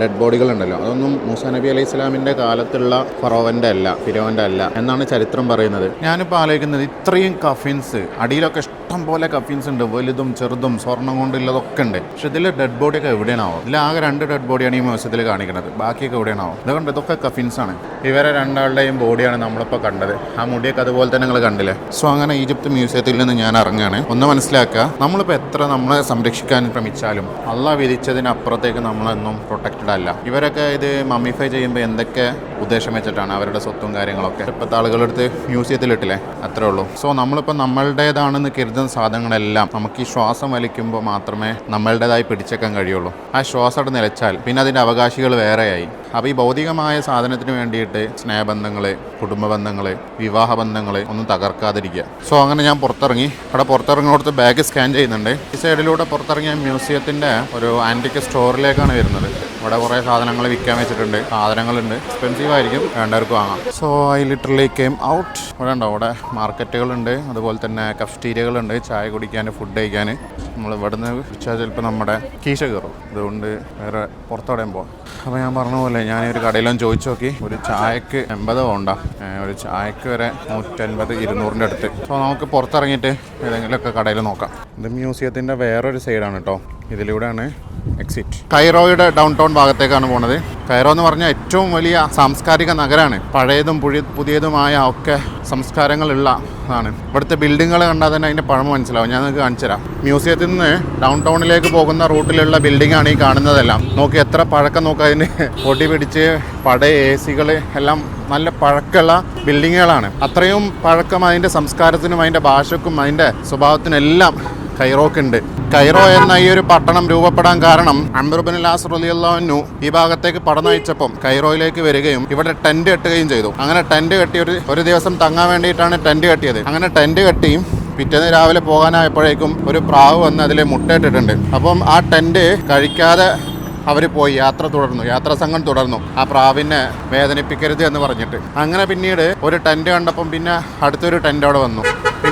Speaker 1: ഡെഡ് ബോഡികളുണ്ടല്ലോ. അതൊന്നും മൂസാ നബി അലൈഹി സ്വലാമിന്റെ കാലത്തുള്ള ഫറോവന്റെ അല്ല ഫിരോവന്റെ അല്ല എന്നാണ് ചരിത്രം പറയുന്നത്. ഞാനിപ്പോൾ ആലോചിക്കുന്നത് ഇത്രയും കഫിൻസ് അടിയിലൊക്കെ ഇഷ്ടം പോലെ കഫീൻസ് ഉണ്ട്. വലുതും ചെറുതും സ്വർണം കൊണ്ടുള്ളതൊക്കെ ഉണ്ട്. പക്ഷെ ഇതിൽ ഡെഡ് ബോഡിയൊക്കെ എവിടെയാണാവും? ഇതിൽ ആകെ രണ്ട് ഡെഡ് ബോഡിയാണ് ഈ മ്യൂസിയത്തിൽ കാണിക്കുന്നത് ബാക്കിയൊക്കെ എവിടെയാണാവും? ഇതുകൊണ്ട് ഇതൊക്കെ കഫീൻസ് ആണ്. ഇവരെ രണ്ടാളുടെയും ബോഡിയാണ് നമ്മളിപ്പോൾ കണ്ടത്. ആ മുടിയൊക്കെ അതുപോലെ തന്നെ നിങ്ങൾ കണ്ടില്ലേ? സോ അങ്ങനെ ഈജിപ്ത് മ്യൂസിയത്തിൽ നിന്ന് ഞാൻ ഇറങ്ങുകയാണ് ഒന്ന് മനസ്സിലാക്കുക നമ്മളിപ്പോൾ എത്ര നമ്മളെ സംരക്ഷിക്കാൻ ശ്രമിച്ചാലും അള്ള വിധിച്ചതിനപ്പുറത്തേക്ക് നമ്മളൊന്നും പ്രൊട്ടക്റ്റഡ് അല്ല. ഇവരൊക്കെ ഇത് മമ്മിഫൈ ചെയ്യുമ്പോൾ എന്തൊക്കെ ഉദ്ദേശം വെച്ചിട്ടാണ് അവരുടെ സ്വത്തും കാര്യങ്ങളൊക്കെ? ഇപ്പോഴത്തെ ആളുകളെടുത്ത് മ്യൂസിയത്തിലിട്ടില്ലേ? അത്രേ ഉള്ളൂ. സോ നമ്മളിപ്പോൾ നമ്മളുടേതാണെന്ന് കരുതുന്ന സാധനങ്ങളെല്ലാം നമുക്ക് ഈ ശ്വാസം വലിക്കുമ്പോൾ മാത്രമേ നമ്മളുടേതായി പിടിച്ചേക്കാൻ കഴിയുള്ളൂ. ആ ശ്വാസം അവിടെ നിലച്ചാൽ പിന്നെ അതിന്റെ അവകാശികൾ വേറെയായി. അപ്പോൾ ഈ ഭൗതികമായ സാധനത്തിന് വേണ്ടിയിട്ട് സ്നേഹബന്ധങ്ങൾ കുടുംബ ബന്ധങ്ങൾ വിവാഹ ബന്ധങ്ങൾ ഒന്നും തകർക്കാതിരിക്കുക. സോ അങ്ങനെ ഞാൻ പുറത്തിറങ്ങി. അവിടെ പുറത്തിറങ്ങിയോടത്ത് ബാഗ് സ്കാൻ ചെയ്യുന്നുണ്ട്. ഈ സൈഡിലൂടെ പുറത്തിറങ്ങിയ മ്യൂസിയത്തിന്റെ ഒരു ആന്റിക് സ്റ്റോറിലേക്കാണ് വരുന്നത്. ഇവിടെ കുറേ സാധനങ്ങൾ വിൽക്കാൻ വെച്ചിട്ടുണ്ട്. സാധനങ്ങളുണ്ട്. എക്സ്പെൻസീവ് ആയിരിക്കും. വേണ്ടവർക്ക് വാങ്ങാം. So I literally came out ഇവിടെ ഉണ്ടോ? അവിടെ മാർക്കറ്റുകളുണ്ട്. അതുപോലെ തന്നെ കഫ്റ്റീരിയകളുണ്ട് ചായ കുടിക്കാൻ ഫുഡ് കഴിക്കാൻ. നമ്മൾ ഇവിടുന്ന് വിളിച്ചാൽ ചിലപ്പോൾ നമ്മുടെ കീശ കയറും. അതുകൊണ്ട് വേറെ പുറത്തോടെയും പോകാം അപ്പോൾ ഞാൻ പറഞ്ഞ പോലെ ഞാൻ ഒരു കടയിലും ചോദിച്ചു നോക്കി. ഒരു ചായക്ക് എൺപത് പോണ്ട. ഒരു ചായക്ക് വരെ നൂറ്റൻപത് ഇരുന്നൂറിന്റെ അടുത്ത്. സോ നമുക്ക് പുറത്തിറങ്ങിയിട്ട് ഏതെങ്കിലുമൊക്കെ കടയിൽ നോക്കാം. ഇത് മ്യൂസിയത്തിന്റെ വേറൊരു സൈഡാണ് കേട്ടോ ഇതിലൂടെയാണ് എക്സിറ്റ് കൈറോയുടെ ഡൗൺ ടൗൺ ഭാഗത്തേക്കാണ് പോണത്. കൈറോ എന്ന് പറഞ്ഞാൽ ഏറ്റവും വലിയ സാംസ്കാരിക നഗരമാണ് പഴയതും പുഴി പുതിയതുമായ ഒക്കെ സംസ്കാരങ്ങളുള്ള ആണ്. ഇവിടുത്തെ ബിൽഡിങ്ങുകൾ കണ്ടാൽ തന്നെ അതിന്റെ പഴമ മനസ്സിലാവും. ഞാൻ നിങ്ങൾക്ക് കാണിച്ചു തരാം. മ്യൂസിയത്തിൽ നിന്ന് ഡൗൺ ടൗണിലേക്ക് പോകുന്ന റൂട്ടിലുള്ള ബിൽഡിംഗ് ആണ് ഈ കാണുന്നതെല്ലാം. നോക്കി എത്ര പഴക്കം നോക്കുക അതിന് പൊടി പിടിച്ച് പട എ സികൾ എല്ലാം നല്ല പഴക്കമുള്ള ബിൽഡിങ്ങുകളാണ് അത്രയും പഴക്കം അതിന്റെ സംസ്കാരത്തിനും അതിന്റെ ഭാഷക്കും അതിന്റെ സ്വഭാവത്തിനും എല്ലാം കൈറോക്കുണ്ട്. കൈറോ എന്ന ഈ ഒരു പട്ടണം രൂപപ്പെടാൻ കാരണം അംബറുബിൻ ലാസ് റലിയല്ലാന്നു ഈ ഭാഗത്തേക്ക് പടന്നു വെച്ചപ്പം കൈറോയിലേക്ക് വരികയും ഇവിടെ ടെന്റ് കെട്ടുകയും ചെയ്തു. അങ്ങനെ ടെന്റ് കെട്ടി ഒരു ഒരു ദിവസം തങ്ങാൻ വേണ്ടിയിട്ടാണ് ടെന്റ് കെട്ടിയത്. അങ്ങനെ ടെന്റ് കെട്ടിയും പിറ്റേന്ന് രാവിലെ പോകാനായപ്പോഴേക്കും ഒരു പ്രാവ് വന്ന് അതിലെ മുട്ടയിട്ടിട്ടുണ്ട്. അപ്പം ആ ടെന്റ് കഴിക്കാതെ അവർ പോയി. യാത്ര തുടർന്നു. യാത്രാ സംഘം തുടർന്നു. ആ പ്രാവിനെ വേദനിപ്പിക്കരുത് എന്ന് പറഞ്ഞിട്ട്. അങ്ങനെ പിന്നീട് ഒരു ടെന്റ് കണ്ടപ്പം പിന്നെ അടുത്തൊരു ടെന്റ് അവിടെ വന്നു.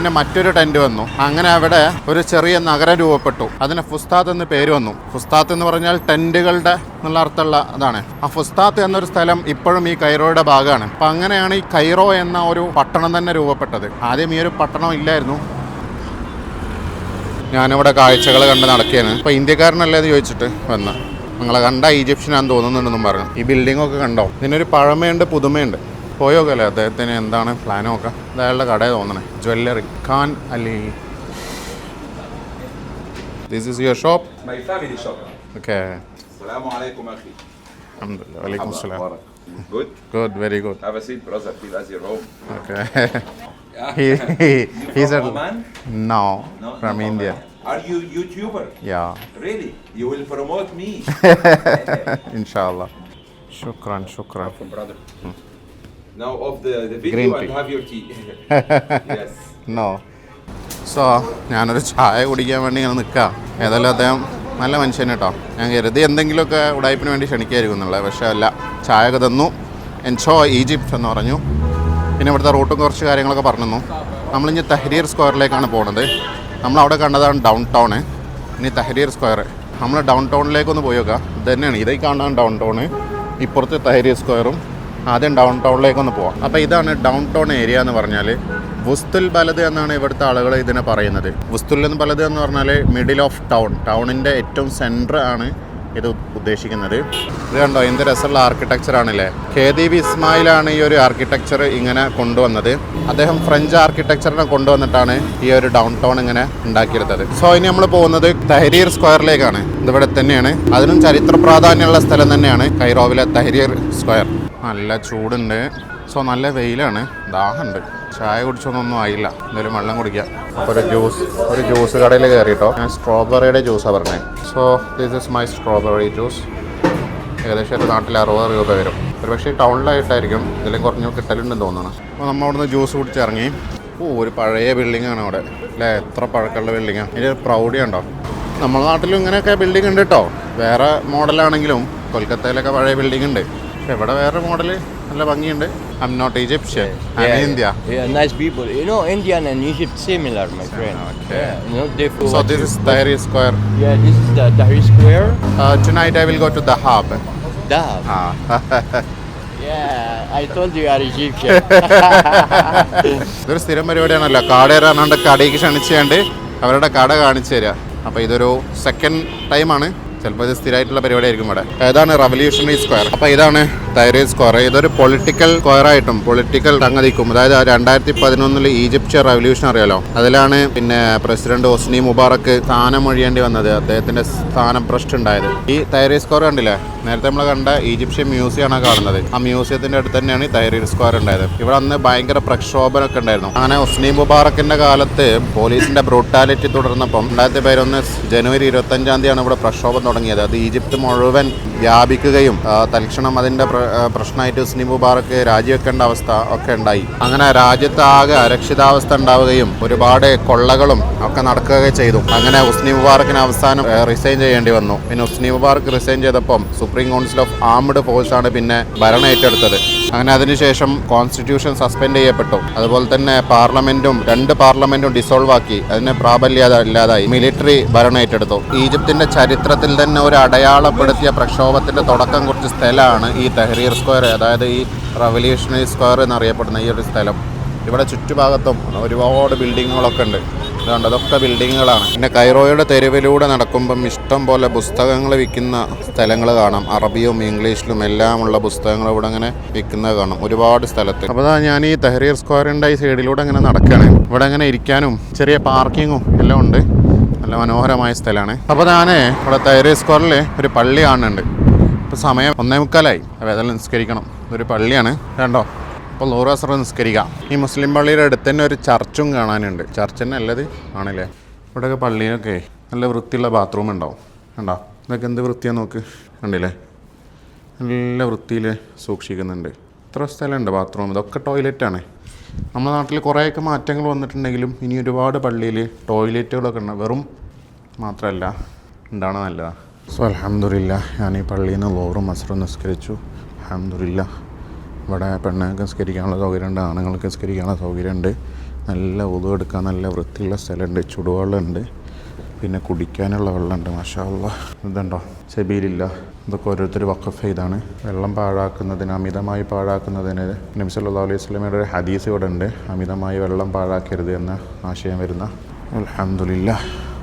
Speaker 1: പിന്നെ മറ്റൊരു ടെന്റ് വന്നു. അങ്ങനെ അവിടെ ഒരു ചെറിയ നഗരം രൂപപ്പെട്ടു. അതിന് ഫുസ്താത്ത് എന്ന് പേര് വന്നു. ഫുസ്താത്ത് എന്ന് പറഞ്ഞാൽ ടെന്റുകളുടെ എന്നുള്ള അർത്ഥമുള്ള അതാണ്. ആ ഫുസ്താത്ത് എന്നൊരു സ്ഥലം ഇപ്പോഴും ഈ കൈറോയുടെ ഭാഗമാണ്. അപ്പം അങ്ങനെയാണ് ഈ കൈറോ എന്ന ഒരു പട്ടണം തന്നെ രൂപപ്പെട്ടത്. ആദ്യം ഈ ഒരു പട്ടണം ഇല്ലായിരുന്നു. ഞാനിവിടെ കാഴ്ചകൾ കണ്ട് നടക്കുകയാണ് അപ്പോൾ ഇന്ത്യക്കാരനല്ലേ എന്ന് ചോദിച്ചിട്ട് വന്ന്? നിങ്ങളെ കണ്ട ഈജിപ്ഷ്യനാന്ന് തോന്നുന്നുണ്ടെന്നും പറഞ്ഞു. ഈ ബിൽഡിംഗ് ഒക്കെ കണ്ടോ? ഇതിനൊരു പഴമയുണ്ട് പുതുമയുണ്ട്. പോയോക്കല്ലേ അദ്ദേഹത്തിന് എന്താണ് പ്ലാൻ നോക്കാം ഇത് അയാളുടെ കടയെ തോന്നണേ jewellery Khan Ali this is your shop
Speaker 3: My family shop.
Speaker 1: Okay
Speaker 3: Assalamu alaikum, akhi.
Speaker 1: അഹമ്മദില്ല വലൈക്കും
Speaker 3: Allah
Speaker 1: slam
Speaker 3: Mubarak. Good.
Speaker 1: Good very good
Speaker 3: Have a seat, brother. Feel as your home.
Speaker 1: Okay
Speaker 3: Yeah.
Speaker 1: he, he, he
Speaker 3: from
Speaker 1: said
Speaker 3: Oman?
Speaker 1: no
Speaker 3: No,
Speaker 1: from
Speaker 3: no,
Speaker 1: India
Speaker 3: Oman. Are you YouTuber?
Speaker 1: yeah
Speaker 3: Really? You will promote me?
Speaker 1: inshallah shukran shukran
Speaker 3: Welcome, brother. Now off the, the video
Speaker 1: Green
Speaker 3: and
Speaker 1: tea.
Speaker 3: have your tea. yes.
Speaker 1: No. So ഞാനൊരു ചായ കുടിക്കാൻ വേണ്ടി ഇങ്ങനെ നിൽക്കാം ഏതായാലും അദ്ദേഹം നല്ല മനുഷ്യൻ കേട്ടോ. ഞാൻ കരുതി എന്തെങ്കിലുമൊക്കെ ഉടായ്പിന് വേണ്ടി ക്ഷണിക്കായിരിക്കും എന്നുള്ളത്. പക്ഷേ അല്ല ചായ ഒക്കെ തന്നു. എൻഷോ ഈജിപ്റ്റ് എന്ന് പറഞ്ഞു. പിന്നെ ഇവിടുത്തെ റൂട്ടും കുറച്ച് കാര്യങ്ങളൊക്കെ പറഞ്ഞു നമ്മളിനി തഹരീർ സ്ക്വയറിലേക്കാണ് പോകുന്നത് നമ്മളവിടെ കണ്ടതാണ് ഡൗൺ ടൗണ് ഇനി തഹരീർ സ്ക്വയർ. നമ്മൾ ഡൗൺ ടൗണിലേക്കൊന്ന് പോയി നോക്കാം. ഇത് തന്നെയാണ് ഇതേ കാണാൻ ഡൗൺ ടൗണ് ഇപ്പുറത്തെ തഹരീർ സ്ക്വയറും ആദ്യം ഡൗൺ ടൗണിലേക്കൊന്ന് പോവാം. അപ്പോൾ ഇതാണ് ഡൗൺ ടൗൺ ഏരിയ എന്ന് പറഞ്ഞാൽ വുസ്തുൽ ബലത് എന്നാണ് ഇവിടുത്തെ ആളുകൾ ഇതിനെ പറയുന്നത്. വുസ്തുൽ എന്ന് ബലത് എന്ന് പറഞ്ഞാൽ മിഡിൽ ഓഫ് ടൗൺ ടൗണിന്റെ ഏറ്റവും സെന്റർ ആണ് ഇത് ഉദ്ദേശിക്കുന്നത്. ഇത് കണ്ടോ എന്ത് രസമുള്ള ആർക്കിടെക്ചർ ആണല്ലേ? കെ ദി ബി ഇസ്മായിലാണ് ഈ ഒരു ആർക്കിടെക്ചർ ഇങ്ങനെ കൊണ്ടുവന്നത്. അദ്ദേഹം ഫ്രഞ്ച് ആർക്കിടെക്ചറിനെ കൊണ്ടുവന്നിട്ടാണ് ഈ ഒരു ഡൗൺ ടൗൺ ഇങ്ങനെ ഉണ്ടാക്കിയെടുത്തത്. സോ ഇനി നമ്മൾ പോകുന്നത് തഹരീർ സ്ക്വയറിലേക്കാണ് ഇതിവിടെ തന്നെയാണ്. അതിനും ചരിത്ര പ്രാധാന്യമുള്ള സ്ഥലം തന്നെയാണ് കൈറോവിലെ തഹരീർ സ്ക്വയർ നല്ല ചൂടുണ്ട്. സോ നല്ല വെയിലാണ്. ദാഹമുണ്ട് ചായ കുടിച്ചൊന്നും ആയില്ല. എന്തായാലും വെള്ളം കുടിക്കാം. അപ്പോൾ ഒരു ജ്യൂസ് ഒരു ജ്യൂസ് കടയിൽ കയറിട്ടോ ഞാൻ സ്ട്രോബെറിയുടെ ജ്യൂസാണ് പറഞ്ഞത് so this is my strawberry juice ഏകദേശം ഒരു നാട്ടിൽ അറുപത് രൂപ വരും. ഒരു പക്ഷേ ടൗണിലായിട്ടായിരിക്കും ഇതിലും കുറഞ്ഞു കിട്ടലുണ്ടെന്ന് തോന്നുന്നു. അപ്പോൾ നമ്മൾ അവിടുന്ന് ജ്യൂസ് കുടിച്ചിറങ്ങി. ഓ ഒരു പഴയ ബിൽഡിംഗ് ആണ് അവിടെ. അല്ലേ? എത്ര പഴക്കമുള്ള ബിൽഡിങ്ങാണ് ഇതിന്റെ ഒരു പ്രൗഢി ഉണ്ടോ? നമ്മുടെ നാട്ടിലും ഇങ്ങനെയൊക്കെ ബിൽഡിംഗ് ഉണ്ട് കേട്ടോ വേറെ മോഡലാണെങ്കിലും കൊൽക്കത്തയിലൊക്കെ പഴയ ബിൽഡിംഗ് ഉണ്ട്. പക്ഷെ ഇവിടെ വേറെ മോഡൽ നല്ല ഭംഗിയുണ്ട് I am not Egyptian I am India
Speaker 4: Yeah, nice people. You know, Indian and Egypt similar, my friend.
Speaker 1: okay.
Speaker 4: Yeah, no different.
Speaker 1: So this is Tahrir square
Speaker 4: Yeah, this is the Tahrir Square.
Speaker 1: Tonight I will go to Dahab.
Speaker 4: Dahab.
Speaker 1: ആ
Speaker 4: Yeah, I told you are Egyptian.
Speaker 1: ഇതൊരു സ്ഥിരം പരിപാടിയാണല്ലോ കാടേറാണ്ട് കടയ്ക്ക് ക്ഷണിച്ചുകൊണ്ട് അവരുടെ കട കാണിച്ചു തരിക അപ്പോൾ ഇതൊരു സെക്കൻഡ് ടൈമാണ് ചിലപ്പോൾ ഇത് സ്ഥിരമായിട്ടുള്ള പരിപാടിയായിരിക്കും ഇവിടെ. ഏതാണ് റവല്യൂഷണറി സ്ക്വയർ? അപ്പോൾ ഇതാണ് തൈറോയ്ഡ് സ്ക്വയർ ഇതൊരു പൊളിറ്റിക്കൽ സ്ക്വയർ ആയിട്ടും പൊളിറ്റിക്കൽ സംഗതിക്കും അതായത് രണ്ടായിരത്തി പതിനൊന്നിൽ ഈജിപ്ഷ്യൻ റവല്യൂഷൻ അറിയാലോ? അതിലാണ് പിന്നെ പ്രസിഡന്റ് ഹൊസ്നി മുബാറക്ക് സ്ഥാനം ഒഴിയേണ്ടി വന്നത് അദ്ദേഹത്തിന്റെ സ്ഥാനം ഭ്രഷ്ട് ഉണ്ടായത് ഈ തൈറോയ്ഡ് സ്ക്വയർ കണ്ടില്ലേ? നേരത്തെ നമ്മൾ കണ്ട ഈജിപ്ഷ്യൻ മ്യൂസിയമാണ് കാണുന്നത്. ആ മ്യൂസിയത്തിന്റെ അടുത്ത് തന്നെയാണ് ഈ തൈറോയ്ഡ് സ്ക്വയർ ഉണ്ടായത്. ഇവിടെ അന്ന് ഭയങ്കര പ്രക്ഷോഭനമൊക്കെ ഉണ്ടായിരുന്നു. അങ്ങനെ ഹൊസ്നി മുബാറക്കിന്റെ കാലത്ത് പോലീസിന്റെ ബ്രൂട്ടാലിറ്റി തുടർന്നപ്പം രണ്ടായിരത്തി പതിനൊന്ന് ജനുവരി ഇരുപത്തഞ്ചാം തീയതിയാണ് ഇവിടെ പ്രക്ഷോഭം തുടങ്ങിയത്. അത് ഈജിപ്ത് മുഴുവൻ വ്യാപിക്കുകയും തൽക്ഷണം അതിന്റെ പ്രശ്നമായിട്ട് ഹുസ്നി മുബാറക്ക് രാജിവെക്കേണ്ട അവസ്ഥ ഒക്കെ ഉണ്ടായി. അങ്ങനെ രാജ്യത്ത് ആകെ അരക്ഷിതാവസ്ഥ ഉണ്ടാവുകയും ഒരുപാട് കൊള്ളകളും ഒക്കെ നടക്കുകയൊക്കെ ചെയ്തു. അങ്ങനെ ഹുസ്നി മുബാറക്കിന് അവസാനം റിസൈൻ ചെയ്യേണ്ടി വന്നു. പിന്നെ ഹുസ്നി മുബാറക്ക് റിസൈൻ ചെയ്തപ്പം supreme council of armed force ആണ് പിന്നെ ഭരണം ഏറ്റെടുത്തത്. അങ്ങനെ അതിനുശേഷം കോൺസ്റ്റിറ്റ്യൂഷൻ സസ്പെൻഡ് ചെയ്യപ്പെട്ടു. അതുപോലെ തന്നെ പാർലമെന്റും രണ്ട് പാർലമെന്റും ഡിസോൾവ് ആക്കി. അതിനെ പ്രാബല്യത ഇല്ലാതായി. മിലിറ്ററി ഭരണം ഏറ്റെടുത്തു. ഈജിപ്തിന്റെ ചരിത്രത്തിൽ തന്നെ ഒരു അടയാളപ്പെടുത്തിയ പ്രക്ഷോഭത്തിന്റെ തുടക്കം കുറിച്ച സ്ഥലമാണ് ഈ തെഹ്രീർ സ്ക്വയർ അതായത് ഈ റവല്യൂഷണറി സ്ക്വയർ എന്നറിയപ്പെടുന്ന ഈ ഒരു സ്ഥലം. ഇവിടെ ചുറ്റുഭാഗത്തും ഒരുപാട് ബിൽഡിങ്ങുകളൊക്കെ ഉണ്ട്. ഇതുകൊണ്ട് അതൊക്കെ ബിൽഡിങ്ങുകളാണ് പിന്നെ കൈറോയുടെ തെരുവിലൂടെ നടക്കുമ്പം ഇഷ്ടം പോലെ പുസ്തകങ്ങൾ വിൽക്കുന്ന സ്ഥലങ്ങൾ കാണാം. അറബിയും ഇംഗ്ലീഷിലും എല്ലാമുള്ള പുസ്തകങ്ങൾ ഇവിടെ അങ്ങനെ വിൽക്കുന്നത് കാണാം. ഒരുപാട് സ്ഥലത്ത്. അപ്പോൾ ഞാൻ ഈ തെഹ്രീർ സ്ക്വയറിന്റെ ഈ സൈഡിലൂടെ അങ്ങനെ നടക്കുകയാണ് ഇവിടെ അങ്ങനെ ഇരിക്കാനും ചെറിയ പാർക്കിങ്ങും എല്ലാം ഉണ്ട്. നല്ല മനോഹരമായ സ്ഥലമാണ്. അപ്പോൾ ഞാൻ ഇവിടെ തെഹ്രീർ സ്ക്വയറിൽ ഒരു പള്ളി കാണുന്നുണ്ട്. ഇപ്പോൾ സമയം ഒന്നേ മുക്കാലായി. വേദന നിസ്കരിക്കണം. ഒരു പള്ളിയാണ്. കണ്ടോ? അപ്പോൾ നൂറ് അസർ നിസ്കരിക്കാം. ഈ മുസ്ലിം പള്ളിയുടെ അടുത്ത് തന്നെ ഒരു ചർച്ചും കാണാനുണ്ട്. ചർച്ച് തന്നെ അല്ലത്? ആണല്ലേ? ഇവിടെയൊക്കെ പള്ളിയിലൊക്കെ നല്ല വൃത്തിയുള്ള ബാത്റൂം ഉണ്ടാവും. കണ്ടോ? ഇതൊക്കെ എന്ത് വൃത്തിയാണ് നോക്ക്? കണ്ടില്ലേ? നല്ല വൃത്തിയിൽ സൂക്ഷിക്കുന്നുണ്ട്. ഇത്ര സ്ഥലമുണ്ട് ബാത്റൂം ഇതൊക്കെ ടോയ്ലറ്റാണ് നമ്മുടെ നാട്ടിൽ കുറേയൊക്കെ മാറ്റങ്ങൾ വന്നിട്ടുണ്ടെങ്കിലും ഇനി ഒരുപാട് പള്ളിയിൽ ടോയ്ലറ്റുകളൊക്കെ ഉണ്ട്. വെറും മാത്രമല്ല ഉണ്ടാണ് നല്ലതാണ് സോ അലഹമില്ല ഞാൻ ഈ പള്ളിയിൽ നിന്ന് ലോറും മസറും നിസ്കരിച്ചു. അലഹമില്ല ഇവിടെ പെണ്ണുങ്ങൾക്ക് നിസ്കരിക്കാനുള്ള സൗകര്യമുണ്ട് ആണുങ്ങൾക്ക് നിസ്കരിക്കാനുള്ള സൗകര്യമുണ്ട്. നല്ല ഉതു എടുക്കാൻ നല്ല വൃത്തിയുള്ള സ്ഥലമുണ്ട് ചുടുവെള്ളമുണ്ട്. പിന്നെ കുടിക്കാനുള്ള വെള്ളമുണ്ട് മഷാള്ള ഇതുണ്ടോ? ചെബിയിലില്ല ഇതൊക്കെ ഓരോരുത്തർ വക്കഫ് ചെയ്താണ്. വെള്ളം പാഴാക്കുന്നതിന് അമിതമായി പാഴാക്കുന്നതിന് നബി സല്ലല്ലാഹു അലൈഹി സ്വലമയുടെ ഒരു ഹദീസ് ഇവിടെ ഉണ്ട്. അമിതമായി വെള്ളം പാഴാക്കരുത് എന്ന ആശയം വരുന്ന അലഹമില്ല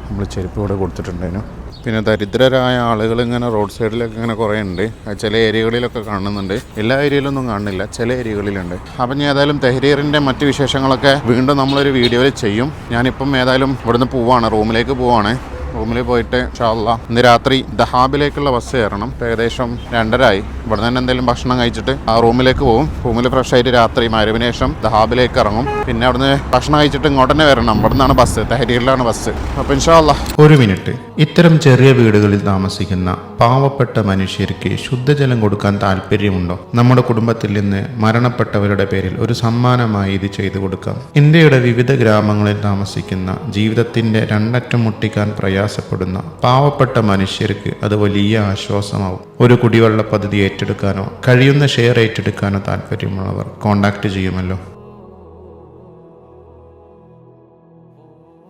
Speaker 1: നമ്മൾ ചെരുപ്പ് ഇവിടെ കൊടുത്തിട്ടുണ്ടേനു പിന്നെ ദരിദ്രരായ ആളുകൾ ഇങ്ങനെ റോഡ് സൈഡിലൊക്കെ ഇങ്ങനെ കുറേ ഉണ്ട്. ചില ഏരിയകളിലൊക്കെ കാണുന്നുണ്ട്. എല്ലാ ഏരിയയിലൊന്നും കാണുന്നില്ല. ചില ഏരിയകളിലുണ്ട് അപ്പം ഞാൻ ഏതായാലും തെഹരീറിന്റെ മറ്റ് വിശേഷങ്ങളൊക്കെ വീണ്ടും നമ്മളൊരു വീഡിയോയിൽ ചെയ്യും. ഞാനിപ്പം ഏതായാലും ഇവിടുന്ന് പോവാണ്. റൂമിലേക്ക് പോവാണ്. റൂമിൽ പോയിട്ട് ഷാള്ള ഇന്ന് രാത്രി ദഹാബിലേക്കുള്ള ബസ് കയറണം. ഏകദേശം രണ്ടരായി. ഇവിടെ തന്നെ എന്തെങ്കിലും ഭക്ഷണം കഴിച്ചിട്ട് ആ റൂമിലേക്ക് പോകും റൂമിൽ ഫ്രഷ് ആയിട്ട് രാത്രി മരവിന് ശേഷം ദഹാബിലേക്ക് ഇറങ്ങും. പിന്നെ അവിടുന്ന് ഭക്ഷണം കഴിച്ചിട്ട് ഇങ്ങോട്ട് തന്നെ വരണം. ഇവിടെ നിന്നാണ് ബസ് തെഹരീറിലാണ് ബസ് അപ്പം ഇൻഷാള്ള
Speaker 5: ഒരു മിനിറ്റ്. ഇത്തരം ചെറിയ വീടുകളിൽ താമസിക്കുന്ന പാവപ്പെട്ട മനുഷ്യർക്ക് ശുദ്ധജലം കൊടുക്കാൻ താല്പര്യമുണ്ടോ? നമ്മുടെ കുടുംബത്തിൽ നിന്ന് മരണപ്പെട്ടവരുടെ പേരിൽ ഒരു സമ്മാനമായി ഇത് ചെയ്തു കൊടുക്കാം. ഇന്ത്യയുടെ വിവിധ ഗ്രാമങ്ങളിൽ താമസിക്കുന്ന ജീവിതത്തിന്റെ രണ്ടറ്റം മുട്ടിക്കാൻ പ്രയാസപ്പെടുന്ന പാവപ്പെട്ട മനുഷ്യർക്ക് അത് വലിയ ആശ്വാസമാവും. ഒരു കുടിവെള്ള പദ്ധതി ഏറ്റെടുക്കാനോ കഴിയുന്ന ഷെയർ ഏറ്റെടുക്കാനോ താല്പര്യമുള്ളവർ കോൺടാക്ട് ചെയ്യുമല്ലോ.